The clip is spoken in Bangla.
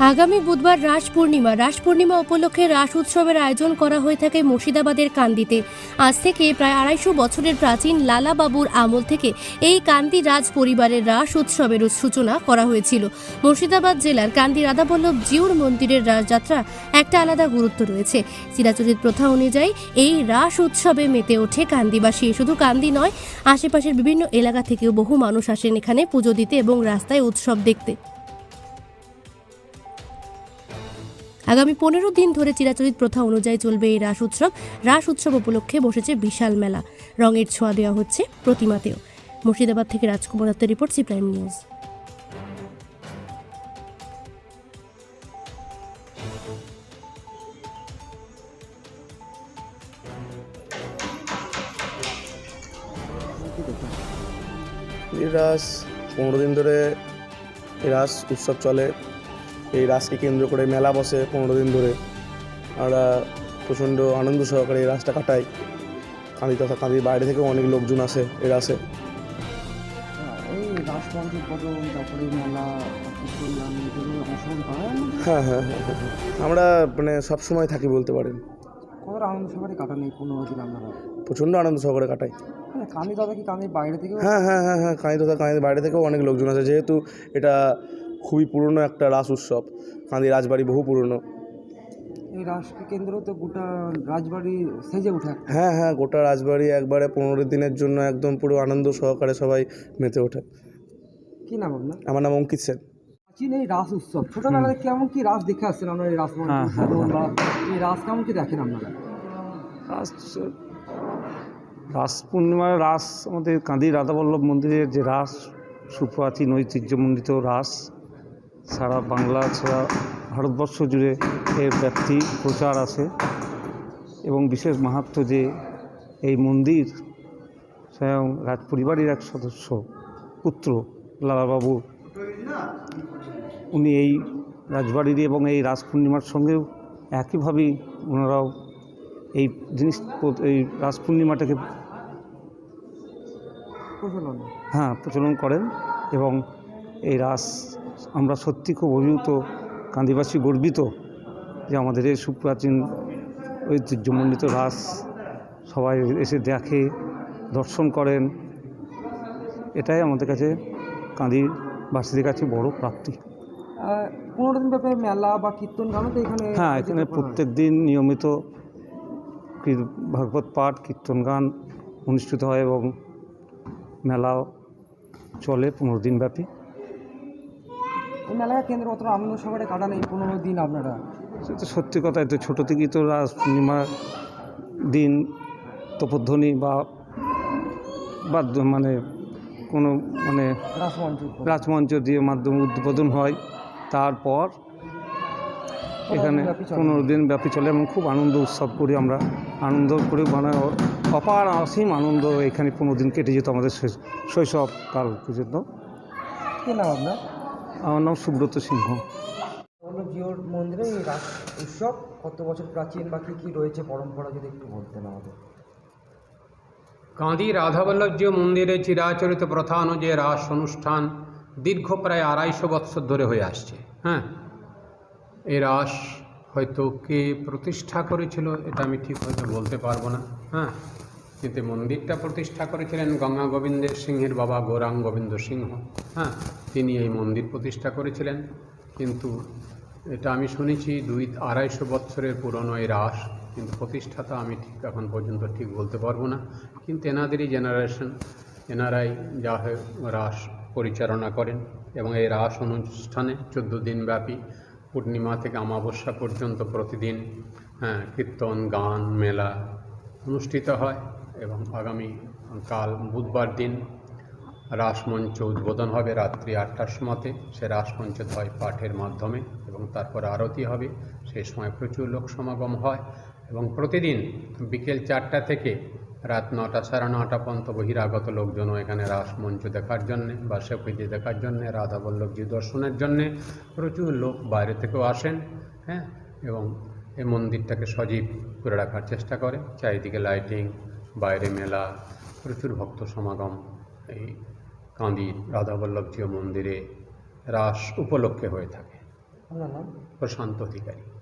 আগামী বুধবার রাস পূর্ণিমা। রাস পূর্ণিমা উপলক্ষে রাস উৎসবের আয়োজন করা হয়ে থাকে মুর্শিদাবাদের কান্দিতে। আজ থেকে প্রায় আড়াইশো বছরের প্রাচীন লালাবাবুর আমল থেকে এই কান্দি রাজ পরিবারের রাস উৎসবের সূচনা করা হয়েছিল। মুর্শিদাবাদ জেলার কান্দি রাধাবল্লভ জিউর মন্দিরের রাসযাত্রা একটা আলাদা গুরুত্ব রয়েছে। চিরাচরিত প্রথা অনুযায়ী এই রাস উৎসবে মেতে ওঠে কান্দিবাসী। শুধু কান্দি নয়, আশেপাশের বিভিন্ন এলাকা থেকেও বহু মানুষ আসেন এখানে পুজো দিতে এবং রাস্তায় উৎসব দেখতে। আগামী পনেরো দিন ধরে চিরাচরিত প্রথা অনুযায়ী চলবে এই রাস উৎসব। রাস উৎসব উপলক্ষে বসেছে বিশাল মেলা। রঙের ছোঁয়া দেওয়া হচ্ছে প্রতিমাতেও। মুর্শিদাবাদ থেকে রাজকুমার দত্তের report, C prime news. Ras পনেরো দিন ধরে রাস উৎসব চলে। এই রাসকে কেন্দ্র করে মেলা বসে পনেরো দিন ধরে। আমরা প্রচণ্ড আনন্দ সহকারে এই রাসটা কাটাই। কাঁদি তথা কাঁদির বাইরে থেকেও অনেক লোকজন আসে এই রাসে হয়? হ্যাঁ হ্যাঁ হ্যাঁ হ্যাঁ। আমরা মানে সব সময় থাকি বলতে পারেন। আনন্দ সহকারে কাটান এই পনেরো দিন আপনারা প্রচণ্ড আনন্দ সহকারে কাটাই। মানে কান্দি দাদা কি কান্দির বাইরে থেকেও? হ্যাঁ হ্যাঁ হ্যাঁ হ্যাঁ কাঁদি তথা কাঁদির বাইরে থেকেও অনেক লোকজন আসে। যেহেতু এটা খুবই পুরনো একটা রাস উৎসব। কাঁদি রাজবাড়ি বহু পুরনো। এই রাসকে কেন্দ্র তো গোটা রাজবাড়ি সেজে ওঠে হ্যাঁ হ্যাঁ গোটা রাজবাড়ি একবারে পনেরো দিনের জন্য একদম পুরো আনন্দ সহকারে সবাই মেতে ওঠে। কি নাম আপনার? আমার নাম অঙ্কিত সেন। প্রাচীন এই রাস উৎসব কেমন কি রাস দেখে আসছেন আপনারা এই রাসমঞ্চ পদন বা এই রাস কেমন কি দেখেন আপনারা? রাস রাস পূর্ণিমার রাস আমাদের কাঁদি রাধাবল্লভ মন্দিরের যে রাস সুপ্রাচীন ঐতিহ্যমণ্ডিত রাস সারা বাংলা ছাড়া ভারতবর্ষ জুড়ে এর ব্যাপ্তি প্রচার আছে এবং বিশেষ মাহাত্ম যে এই মন্দির স্বয়ং রাজ পরিবারের এক সদস্য পুত্র লালাবাবু। উনি এই রাজবাড়ির এবং এই রাজ পূর্ণিমার সঙ্গেও একইভাবেই ওনারাও এই জিনিস এই রাজ পূর্ণিমাটাকে প্রচলন। হ্যাঁ প্রচলন করেন এবং এই রাস আমরা সত্যি খুব অভিভূত কান্দিবাসী গর্বিত যে আমাদের এই সুপ্রাচীন ঐতিহ্যমণ্ডিত রাস সবাই এসে দেখে দর্শন করেন। এটাই আমাদের কাছে কাঁদিবাসীদের কাছে বড় প্রাপ্তি। পনেরো দিন ব্যাপারে মেলা বা কীর্তন গানও তো এখানে হ্যাঁ এখানে প্রত্যেক দিন নিয়মিত ভাগবত পাঠ কীর্তন গান অনুষ্ঠিত হয় এবং মেলাও চলে পনেরো দিন মেলাকে কেন্দ্র কতটা আনন্দ সহকারে কাটান এই পনেরো দিন আপনারা। সেটা সত্যি কথা তো ছোটো থেকেই তো রাস পূর্ণিমার দিন তপধ্বনি বা মানে কোনো মানে রাসমঞ্চ উদ্বোধন। রাজমঞ্চ দিয়ে মাধ্যমে উদ্বোধন হয় তারপর এখানে পনেরো দিন ব্যাপী চলে। এবং খুব আনন্দ উৎসব করি আমরা আনন্দ করে মানে অপার অসীম আনন্দ এখানে পনেরো দিন কেটে যেত আমাদের শৈ- শৈশব কাল পর্যন্ত। কি নাম আপনার? আমার নাম সুব্রত সিংহ। বল্লভ জিওর মন্দিরে এই রাস উৎসব কত বছর প্রাচীন বা কী কী রয়েছে পরম্পরা যদি একটু বলতেন আমাদের? কাঁদি রাধাবল্লভজি মন্দিরে চিরাচরিত প্রথা অনুযায়ী রাস অনুষ্ঠান দীর্ঘ প্রায় আড়াইশো বৎসর ধরে হয়ে আসছে। হ্যাঁ? এই রাস হয়তো কে প্রতিষ্ঠা করেছিল এটা আমি ঠিক হয়তো বলতে পারব না। হ্যাঁ? কিন্তু মন্দিরটা প্রতিষ্ঠা করেছিলেন গঙ্গা গোবিন্দের সিংহের বাবা গৌরাং গোবিন্দ সিংহ। হ্যাঁ তিনি এই মন্দির প্রতিষ্ঠা করেছিলেন। কিন্তু এটা আমি শুনেছি দুই, আড়াইশো বৎসরের পুরনো এই রাস, কিন্তু প্রতিষ্ঠাতা আমি ঠিক এখন পর্যন্ত ঠিক বলতে পারব না। কিন্তু এনাদেরই জেনারেশন এনারাই যা হয় রাস পরিচালনা করেন এবং এই রাস অনুষ্ঠানে চোদ্দ দিন ব্যাপী পূর্ণিমা থেকে অমাবস্যা পর্যন্ত প্রতিদিন হ্যাঁ কীর্তন, গান, মেলা অনুষ্ঠিত হয়। এবং আগামী কাল বুধবার দিন রাসমঞ্চ উদ্বোধন হবে রাত্রি আটটার সময়তে। সে রাসমঞ্চ হয় পাঠের মাধ্যমে এবং তারপর আরতি হবে। সেই সময় প্রচুর লোক সমাগম হয় এবং প্রতিদিন বিকেল চারটা থেকে রাত নটা সাড়ে নটা পর্যন্ত বহিরাগত লোকজনও এখানে রাসমঞ্চ দেখার জন্যে বা সেপিদি দেখার জন্যে, রাধা বল্লভজি দর্শনের জন্যে প্রচুর লোক বাইরে থেকেও আসেন হ্যাঁ এবং এই মন্দিরটাকে সজীব করে রাখার চেষ্টা করে। চারিদিকে লাইটিং বাইরে মেলা প্রচুর ভক্ত সমাগম। এই কাঁদির রাধাবল্লভজীয় মন্দিরে রাস উপলক্ষে হয়ে থাকে। প্রশান্ত অধিকারী।